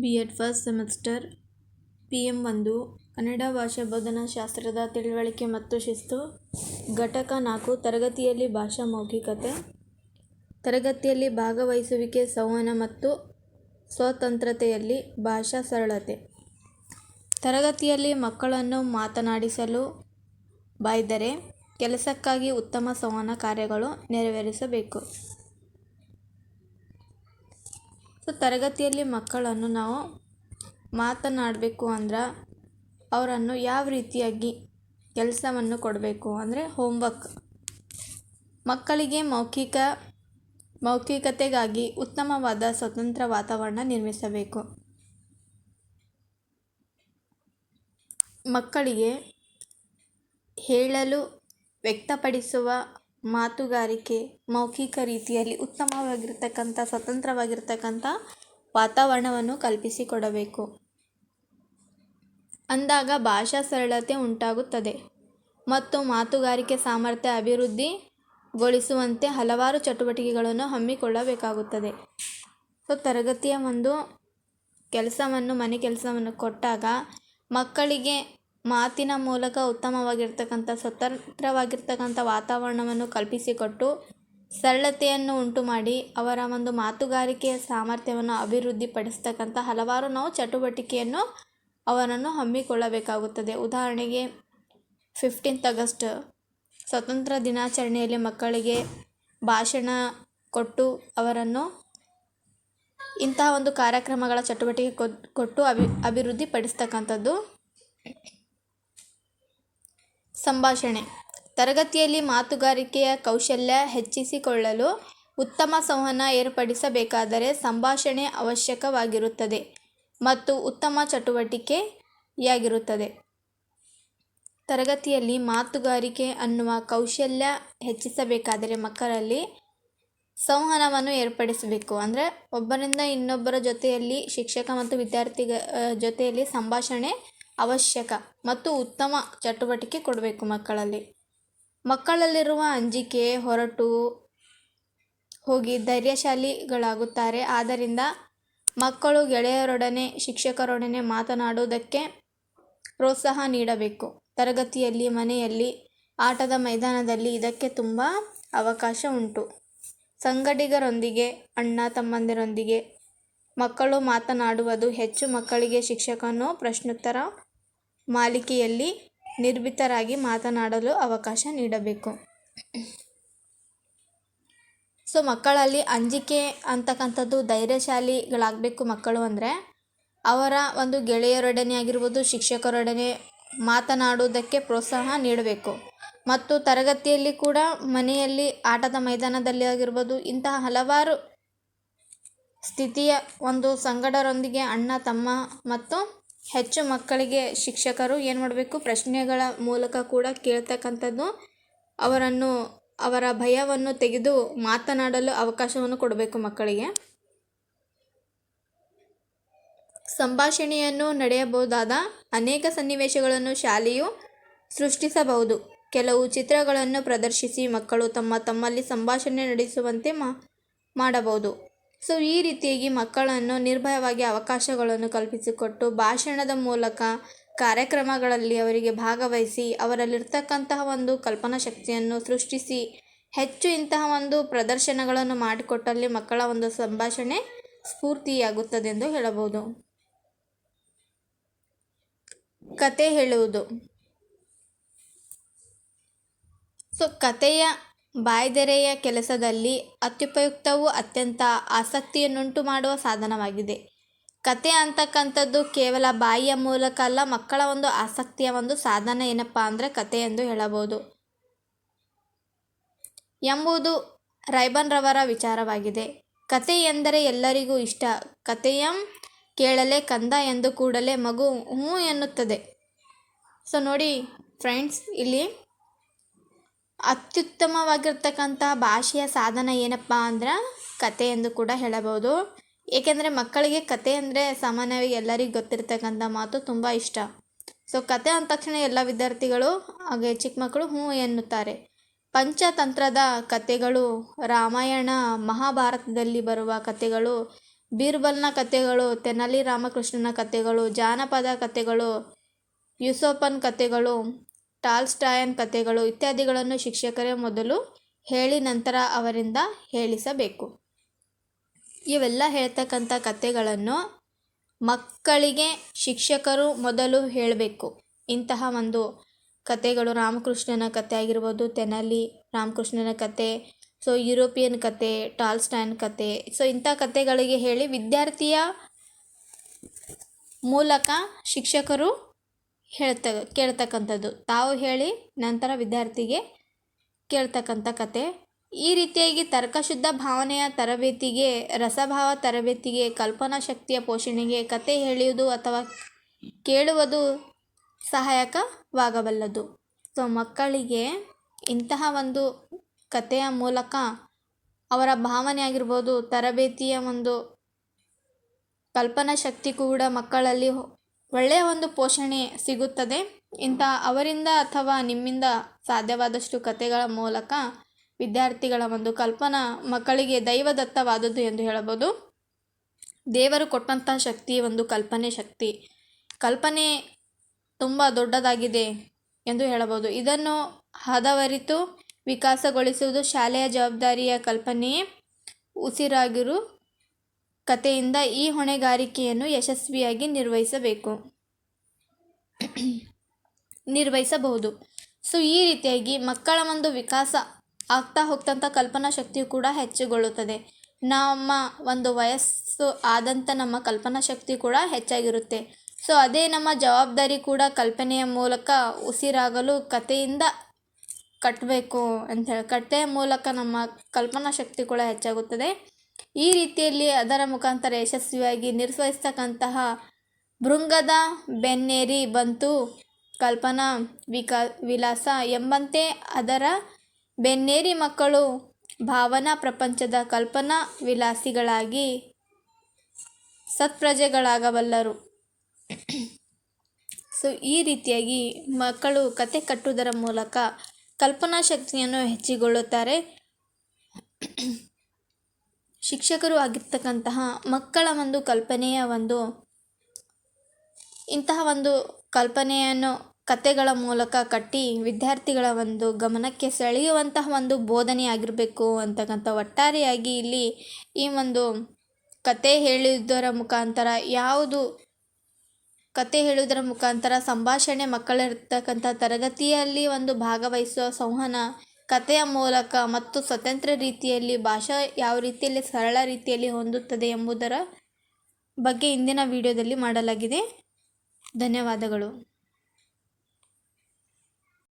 B Ed first semester P M ಒಂದು, ಕನ್ನಡ ಭಾಷಾ ಬೋಧನಾ ಶಾಸ್ತ್ರದ ತಿಳುವಳಿಕೆ ಮತ್ತು ಶಿಸ್ತು, ಘಟಕ ನಾಲ್ಕು, ತರಗತಿಯಲ್ಲಿ ಭಾಷಾ ಮೌಖಿಕತೆ, ತರಗತಿಯಲ್ಲಿ ಭಾಗವಹಿಸುವಿಕೆ ಸಂವಹನ ಮತ್ತು ಸ್ವತಂತ್ರತೆಯಲ್ಲಿ ಭಾಷಾ ಸರಳತೆ. ತರಗತಿಯಲ್ಲಿ ಮಕ್ಕಳನ್ನು ಮಾತನಾಡಿಸಲು ಬಾಯ್ದರೆ, ಕೆಲಸಕ್ಕಾಗಿ ಉತ್ತಮ ಸಂವಹನ ಕಾರ್ಯಗಳು ನೆರವೇರಿಸಬೇಕು. ಸೊ ತರಗತಿಯಲ್ಲಿ ಮಕ್ಕಳನ್ನು ನಾವು ಮಾತನಾಡಬೇಕು ಅಂದ್ರೆ ಅವರನ್ನು ಯಾವ ರೀತಿಯಾಗಿ ಕೆಲಸವನ್ನು ಕೊಡಬೇಕು ಅಂದರೆ ಹೋಮ್ವರ್ಕ್ ಮಕ್ಕಳಿಗೆ ಮೌಖಿಕ, ಮೌಖಿಕತೆಗಾಗಿ ಉತ್ತಮವಾದ ಸ್ವತಂತ್ರ ವಾತಾವರಣ ನಿರ್ಮಿಸಬೇಕು. ಮಕ್ಕಳಿಗೆ ಹೇಳಲು ವ್ಯಕ್ತಪಡಿಸುವ ಮಾತುಗಾರಿಕೆ ಮೌಖಿಕ ರೀತಿಯಲ್ಲಿ ಉತ್ತಮವಾಗಿರ್ತಕ್ಕಂಥ, ಸ್ವತಂತ್ರವಾಗಿರ್ತಕ್ಕಂಥ ವಾತಾವರಣವನ್ನು ಕಲ್ಪಿಸಿಕೊಡಬೇಕು. ಅಂದಾಗ ಭಾಷಾ ಸರಳತೆ ಉಂಟಾಗುತ್ತದೆ. ಮತ್ತು ಮಾತುಗಾರಿಕೆ ಸಾಮರ್ಥ್ಯ ಅಭಿವೃದ್ಧಿಗೊಳಿಸುವಂತೆ ಹಲವಾರು ಚಟುವಟಿಕೆಗಳನ್ನು ಹಮ್ಮಿಕೊಳ್ಳಬೇಕಾಗುತ್ತದೆ. ಸೊ, ತರಗತಿಯ ಒಂದು ಕೆಲಸವನ್ನು, ಮನೆ ಕೆಲಸವನ್ನು ಕೊಟ್ಟಾಗ ಮಕ್ಕಳಿಗೆ ಮಾತಿನ ಮೂಲಕ ಉತ್ತಮವಾಗಿರ್ತಕ್ಕಂಥ, ಸ್ವತಂತ್ರವಾಗಿರ್ತಕ್ಕಂಥ ವಾತಾವರಣವನ್ನು ಕಲ್ಪಿಸಿಕೊಟ್ಟು ಸರಳತೆಯನ್ನು ಉಂಟು ಮಾಡಿ ಅವರ ಒಂದು ಮಾತುಗಾರಿಕೆಯ ಸಾಮರ್ಥ್ಯವನ್ನು ಅಭಿವೃದ್ಧಿಪಡಿಸ್ತಕ್ಕಂಥ ಹಲವಾರು ನಾವು ಚಟುವಟಿಕೆಯನ್ನು ಅವರನ್ನು ಹಮ್ಮಿಕೊಳ್ಳಬೇಕಾಗುತ್ತದೆ. ಉದಾಹರಣೆಗೆ ಫಿಫ್ಟೀನ್ತ್ ಆಗಸ್ಟ್, ಸ್ವತಂತ್ರ ದಿನಾಚರಣೆಯಲ್ಲಿ ಮಕ್ಕಳಿಗೆ ಭಾಷಣ ಕೊಟ್ಟು ಅವರನ್ನು ಇಂತಹ ಒಂದು ಕಾರ್ಯಕ್ರಮಗಳ ಚಟುವಟಿಕೆ ಕೊಟ್ಟು ಅಭಿ, ಅಭಿವೃದ್ಧಿಪಡಿಸ್ತಕ್ಕಂಥದ್ದು. ಸಂಭಾಷಣೆ. ತರಗತಿಯಲ್ಲಿ ಮಾತುಗಾರಿಕೆಯ ಕೌಶಲ್ಯ ಹೆಚ್ಚಿಸಿಕೊಳ್ಳಲು ಉತ್ತಮ ಸಂವಹನ ಏರ್ಪಡಿಸಬೇಕಾದರೆ ಸಂಭಾಷಣೆ ಅವಶ್ಯಕವಾಗಿರುತ್ತದೆ ಮತ್ತು ಉತ್ತಮ ಚಟುವಟಿಕೆಯಾಗಿರುತ್ತದೆ. ತರಗತಿಯಲ್ಲಿ ಮಾತುಗಾರಿಕೆ ಅನ್ನುವ ಕೌಶಲ್ಯ ಹೆಚ್ಚಿಸಬೇಕಾದರೆ ಮಕ್ಕಳಲ್ಲಿ ಸಂವಹನವನ್ನು ಏರ್ಪಡಿಸಬೇಕು. ಅಂದರೆ ಒಬ್ಬರಿಂದ ಇನ್ನೊಬ್ಬರ ಜೊತೆಯಲ್ಲಿ ಶಿಕ್ಷಕ ಮತ್ತು ವಿದ್ಯಾರ್ಥಿಗ, ಜೊತೆಯಲ್ಲಿ ಸಂಭಾಷಣೆ ಅವಶ್ಯಕ ಮತ್ತು ಉತ್ತಮ ಚಟುವಟಿಕೆ ಕೊಡಬೇಕು ಮಕ್ಕಳಲ್ಲಿ. ಮಕ್ಕಳಲ್ಲಿರುವ ಅಂಜಿಕೆ ಹೊರಟು ಹೋಗಿ ಧೈರ್ಯಶಾಲಿಗಳಾಗುತ್ತಾರೆ. ಆದ್ದರಿಂದ ಮಕ್ಕಳು ಗೆಳೆಯರೊಡನೆ, ಶಿಕ್ಷಕರೊಡನೆ ಮಾತನಾಡುವುದಕ್ಕೆ ಪ್ರೋತ್ಸಾಹ ನೀಡಬೇಕು. ತರಗತಿಯಲ್ಲಿ, ಮನೆಯಲ್ಲಿ, ಆಟದ ಮೈದಾನದಲ್ಲಿ ಇದಕ್ಕೆ ತುಂಬ ಅವಕಾಶ ಉಂಟು. ಸಂಗಡಿಗರೊಂದಿಗೆ, ಅಣ್ಣ ತಮ್ಮಂದಿರೊಂದಿಗೆ ಮಕ್ಕಳು ಮಾತನಾಡುವುದು ಹೆಚ್ಚು ಮಕ್ಕಳಿಗೆ ಶಿಕ್ಷಕನು ಪ್ರಶ್ನೋತ್ತರ ಮಾಲಿಕೆಯಲ್ಲಿ ನಿರ್ಭೀತರಾಗಿ ಮಾತನಾಡಲು ಅವಕಾಶ ನೀಡಬೇಕು. ಸೊ, ಮಕ್ಕಳಲ್ಲಿ ಅಂಜಿಕೆ ಅಂತಕ್ಕಂಥದ್ದು ಧೈರ್ಯಶಾಲಿಗಳಾಗಬೇಕು ಮಕ್ಕಳು ಅಂದರೆ, ಅವರ ಒಂದು ಗೆಳೆಯರೊಡನೆ ಆಗಿರ್ಬೋದು, ಶಿಕ್ಷಕರೊಡನೆ ಮಾತನಾಡುವುದಕ್ಕೆ ಪ್ರೋತ್ಸಾಹ ನೀಡಬೇಕು. ಮತ್ತು ತರಗತಿಯಲ್ಲಿ ಕೂಡ ಮನೆಯಲ್ಲಿ ಆಟದ ಮೈದಾನದಲ್ಲಿ ಆಗಿರ್ಬೋದು, ಇಂತಹ ಹಲವಾರು ಸ್ಥಿತಿಯ ಒಂದು ಸಂಗಡರೊಂದಿಗೆ ಅಣ್ಣ, ತಮ್ಮ ಮತ್ತು ಹೆಚ್ಚು ಮಕ್ಕಳಿಗೆ ಶಿಕ್ಷಕರು ಏನು ಮಾಡಬೇಕು? ಪ್ರಶ್ನೆಗಳ ಮೂಲಕ ಕೂಡ ಕೇಳ್ತಕ್ಕಂಥದ್ದು. ಅವರನ್ನು, ಅವರ ಭಯವನ್ನು ತೆಗೆದು ಮಾತನಾಡಲು ಅವಕಾಶವನ್ನು ಕೊಡಬೇಕು ಮಕ್ಕಳಿಗೆ. ಸಂಭಾಷಣೆಯನ್ನು ನಡೆಯಬಹುದಾದ ಅನೇಕ ಸನ್ನಿವೇಶಗಳನ್ನು ಶಾಲೆಯು ಸೃಷ್ಟಿಸಬಹುದು. ಕೆಲವು ಚಿತ್ರಗಳನ್ನು ಪ್ರದರ್ಶಿಸಿ ಮಕ್ಕಳು ತಮ್ಮ ತಮ್ಮಲ್ಲಿ ಸಂಭಾಷಣೆ ನಡೆಸುವಂತೆ ಮಾಡಬಹುದು. ಸೊ ಈ ರೀತಿಯಾಗಿ ಮಕ್ಕಳನ್ನು ನಿರ್ಭಯವಾಗಿ ಅವಕಾಶಗಳನ್ನು ಕಲ್ಪಿಸಿಕೊಟ್ಟು ಭಾಷಣದ ಮೂಲಕ ಕಾರ್ಯಕ್ರಮಗಳಲ್ಲಿ ಅವರಿಗೆ ಭಾಗವಹಿಸಿ ಅವರಲ್ಲಿರ್ತಕ್ಕಂತಹ ಒಂದು ಕಲ್ಪನಾ ಶಕ್ತಿಯನ್ನು ಸೃಷ್ಟಿಸಿ ಹೆಚ್ಚು ಇಂತಹ ಒಂದು ಪ್ರದರ್ಶನಗಳನ್ನು ಮಾಡಿಕೊಟ್ಟಲ್ಲಿ ಮಕ್ಕಳ ಒಂದು ಸಂಭಾಷಣೆ ಸ್ಫೂರ್ತಿಯಾಗುತ್ತದೆ ಎಂದು ಹೇಳಬಹುದು. ಕತೆ ಹೇಳುವುದು. ಸೊ ಕತೆಯ ಬಾಯ್ದೆರೆಯ ಕೆಲಸದಲ್ಲಿ ಅತ್ಯುಪಯುಕ್ತವೂ ಅತ್ಯಂತ ಆಸಕ್ತಿಯನ್ನುಂಟು ಮಾಡುವ ಸಾಧನವಾಗಿದೆ. ಕತೆ ಅಂತಕ್ಕಂಥದ್ದು ಕೇವಲ ಬಾಯಿಯ ಮೂಲಕ ಅಲ್ಲ, ಮಕ್ಕಳ ಒಂದು ಆಸಕ್ತಿಯ ಒಂದು ಸಾಧನ ಏನಪ್ಪ ಅಂದರೆ ಕತೆ ಎಂದು ಹೇಳಬಹುದು. ಎಂಬುದು ರೈಬನ್ ರವರ ವಿಚಾರವಾಗಿದೆ. ಕತೆ ಎಂದರೆ ಎಲ್ಲರಿಗೂ ಇಷ್ಟ. ಕತೆಯಂ ಕೇಳಲೆ ಕಂದ ಎಂದು ಕೂಡಲೇ ಮಗು ಹ್ಞೂ ಎನ್ನುತ್ತದೆ. ಸೊ ನೋಡಿ ಫ್ರೆಂಡ್ಸ್ ಇಲ್ಲಿ ಅತ್ಯುತ್ತಮವಾಗಿರ್ತಕ್ಕಂಥ ಭಾಷೆಯ ಸಾಧನ ಏನಪ್ಪ ಅಂದ್ರೆ ಕತೆ ಎಂದು ಕೂಡ ಹೇಳಬಹುದು. ಏಕೆಂದರೆ ಮಕ್ಕಳಿಗೆ ಕತೆ ಅಂದರೆ ಸಾಮಾನ್ಯವಾಗಿ ಎಲ್ಲರಿಗೂ ಗೊತ್ತಿರ್ತಕ್ಕಂಥ ಮಾತು ತುಂಬ ಇಷ್ಟ. ಸೊ ಕತೆ ಅಂದ ತಕ್ಷಣ ಎಲ್ಲ ವಿದ್ಯಾರ್ಥಿಗಳು, ಹಾಗೆ ಚಿಕ್ಕ ಮಕ್ಕಳು ಹ್ಞೂ ಎನ್ನುತ್ತಾರೆ. ಪಂಚತಂತ್ರದ ಕತೆಗಳು, ರಾಮಾಯಣ, ಮಹಾಭಾರತದಲ್ಲಿ ಬರುವ ಕತೆಗಳು, ಬೀರ್ಬಲ್ನ ಕತೆಗಳು ತೆನಾಲಿ ರಾಮಕೃಷ್ಣನ ಕತೆಗಳು, ಜಾನಪದ ಕತೆಗಳು, ಯೂಸೋಪನ್ ಕಥೆಗಳು ಟಾಲ್ಸ್ಟಾಯನ್ ಕಥೆಗಳು ಇತ್ಯಾದಿಗಳನ್ನು ಶಿಕ್ಷಕರೇ ಮೊದಲು ಹೇಳಿ ನಂತರ ಅವರಿಂದ ಹೇಳಿಸಬೇಕು. ಇವೆಲ್ಲ ಹೇಳ್ತಕ್ಕಂಥ ಕಥೆಗಳನ್ನು ಮಕ್ಕಳಿಗೆ ಶಿಕ್ಷಕರು ಮೊದಲು ಹೇಳಬೇಕು. ಇಂತಹ ಒಂದು ಕಥೆಗಳು ರಾಮಕೃಷ್ಣನ ಕಥೆ ಆಗಿರ್ಬೋದು, ತೆನಲಿ ರಾಮಕೃಷ್ಣನ ಕಥೆ, ಸೊ ಯುರೋಪಿಯನ್ ಕಥೆ, ಟಾಲ್ಸ್ಟಾಯನ್ ಕತೆ ಸೊ ಇಂಥ ಕಥೆಗಳಿಗೆ ಹೇಳಿ ವಿದ್ಯಾರ್ಥಿಯ ಮೂಲಕ ಶಿಕ್ಷಕರು ಹೇಳ್ತ, ಕೇಳ್ತಕ್ಕಂಥದ್ದು. ತಾವು ಹೇಳಿ, ನಂತರ ವಿದ್ಯಾರ್ಥಿಗೆ ಕೇಳ್ತಕ್ಕಂಥ ಕತೆ. ಈ ರೀತಿಯಾಗಿ ತರ್ಕಶುದ್ಧ ಭಾವನೆಯ ತರಬೇತಿಗೆ, ರಸಭಾವ ತರಬೇತಿಗೆ, ಕಲ್ಪನಾ ಶಕ್ತಿಯ ಪೋಷಣೆಗೆ ಕತೆ ಹೇಳುವುದು ಅಥವಾ ಕೇಳುವುದು ಸಹಾಯಕವಾಗಬಲ್ಲದು. ಸೊ, ಮಕ್ಕಳಿಗೆ ಇಂತಹ ಒಂದು ಕಥೆಯ ಮೂಲಕ ಅವರ ಭಾವನೆ ಆಗಿರ್ಬೋದು, ತರಬೇತಿಯ ಒಂದು ಕಲ್ಪನಾ ಶಕ್ತಿ ಕೂಡ ಮಕ್ಕಳಲ್ಲಿ ಒಳ್ಳೆಯ ಒಂದು ಪೋಷಣೆ ಸಿಗುತ್ತದೆ. ಇಂಥ ಅವರಿಂದ ಅಥವಾ ನಿಮ್ಮಿಂದ ಸಾಧ್ಯವಾದಷ್ಟು ಕಥೆಗಳ ಮೂಲಕ ವಿದ್ಯಾರ್ಥಿಗಳ ಒಂದು ಕಲ್ಪನಾ ಮಕ್ಕಳಿಗೆ ದೈವದತ್ತವಾದದ್ದು ಎಂದು ಹೇಳಬಹುದು. ದೇವರು ಕೊಟ್ಟಂತಹ ಶಕ್ತಿ ಒಂದು ಕಲ್ಪನೆ ಶಕ್ತಿ. ಕಲ್ಪನೆ ತುಂಬ ದೊಡ್ಡದಾಗಿದೆ ಎಂದು ಹೇಳಬಹುದು. ಇದನ್ನು ಹದವರಿತು ವಿಕಾಸಗೊಳಿಸುವುದು ಶಾಲೆಯ ಜವಾಬ್ದಾರಿಯ ಕಲ್ಪನೆಯೇ. ಉಸಿರಾಗಿರು ಕಥೆಯಿಂದ ಈ ಹೊಣೆಗಾರಿಕೆಯನ್ನು ಯಶಸ್ವಿಯಾಗಿ ನಿರ್ವಹಿಸಬೇಕು. ನಿರ್ವಹಿಸಬಹುದು. ಸೊ, ಈ ರೀತಿಯಾಗಿ ಮಕ್ಕಳ ಒಂದು ವಿಕಾಸ ಆಗ್ತಾ ಹೋಗ್ತಂಥ ಕಲ್ಪನಾ ಶಕ್ತಿಯು ಕೂಡ ಹೆಚ್ಚುಗೊಳ್ಳುತ್ತದೆ. ನಮ್ಮ ಒಂದು ವಯಸ್ಸು ಆದಂಥ ನಮ್ಮ ಕಲ್ಪನಾ ಶಕ್ತಿ ಕೂಡ ಹೆಚ್ಚಾಗಿರುತ್ತೆ. ಸೊ, ಅದೇ ನಮ್ಮ ಜವಾಬ್ದಾರಿ ಕೂಡ ಕಲ್ಪನೆಯ ಮೂಲಕ ಉಸಿರಾಗಲು ಕಥೆಯಿಂದ ಕಟ್ಟಬೇಕು ಅಂತ ಹೇಳಿ, ಕಥೆಯ ಮೂಲಕ ನಮ್ಮ ಕಲ್ಪನಾ ಶಕ್ತಿ ಕೂಡ ಹೆಚ್ಚಾಗುತ್ತದೆ. ಈ ರೀತಿಯಲ್ಲಿ ಅದರ ಮುಖಾಂತರ ಯಶಸ್ವಿಯಾಗಿ ನಿರ್ವಹಿಸ್ತಕ್ಕಂತಹ ಭೃಂಗದ ಬೆನ್ನೇರಿ ಬಂತು ಕಲ್ಪನಾ ವಿಕಾ ವಿಲಾಸ ಎಂಬಂತೆ ಅದರ ಬೆನ್ನೇರಿ ಮಕ್ಕಳು ಭಾವನಾ ಪ್ರಪಂಚದ ಕಲ್ಪನಾ ವಿಲಾಸಿಗಳಾಗಿ ಸತ್ಪ್ರಜೆಗಳಾಗಬಲ್ಲರು. ಸೊ, ಈ ರೀತಿಯಾಗಿ ಮಕ್ಕಳು ಕತೆ ಕಟ್ಟುವುದರ ಮೂಲಕ ಕಲ್ಪನಾ ಶಕ್ತಿಯನ್ನು ಹೆಚ್ಚಿಗೊಳ್ಳುತ್ತಾರೆ. ಶಿಕ್ಷಕರು ಆಗಿರ್ತಕ್ಕಂತಹ ಮಕ್ಕಳ ಒಂದು ಕಲ್ಪನೆಯ ಒಂದು, ಇಂತಹ ಒಂದು ಕಲ್ಪನೆಯನ್ನು ಕತೆಗಳ ಮೂಲಕ ಕಟ್ಟಿ ವಿದ್ಯಾರ್ಥಿಗಳ ಒಂದು ಗಮನಕ್ಕೆ ಸೆಳೆಯುವಂತಹ ಒಂದು ಬೋಧನೆ ಆಗಿರಬೇಕು ಅಂತಕ್ಕಂಥ ಒಟ್ಟಾರೆಯಾಗಿ ಇಲ್ಲಿ ಈ ಒಂದು ಕತೆ ಹೇಳುವುದರ ಮುಖಾಂತರ, ಯಾವುದು ಕತೆ ಹೇಳುವುದರ ಮುಖಾಂತರ ಸಂಭಾಷಣೆ ಮಕ್ಕಳಿರ್ತಕ್ಕಂಥ ತರಗತಿಯಲ್ಲಿ ಒಂದು ಭಾಗವಹಿಸುವ ಸಂವಹನ ಕಥೆಯ ಮೂಲಕ ಮತ್ತು ಸ್ವತಂತ್ರ ರೀತಿಯಲ್ಲಿ, ಭಾಷಾ ಯಾವ ರೀತಿಯಲ್ಲಿ ಸರಳ ರೀತಿಯಲ್ಲಿ ಹೊಂದುತ್ತದೆ ಎಂಬುದರ ಬಗ್ಗೆ ಇಂದಿನ ವಿಡಿಯೋದಲ್ಲಿ ಮಾಡಲಾಗಿದೆ. ಧನ್ಯವಾದಗಳು.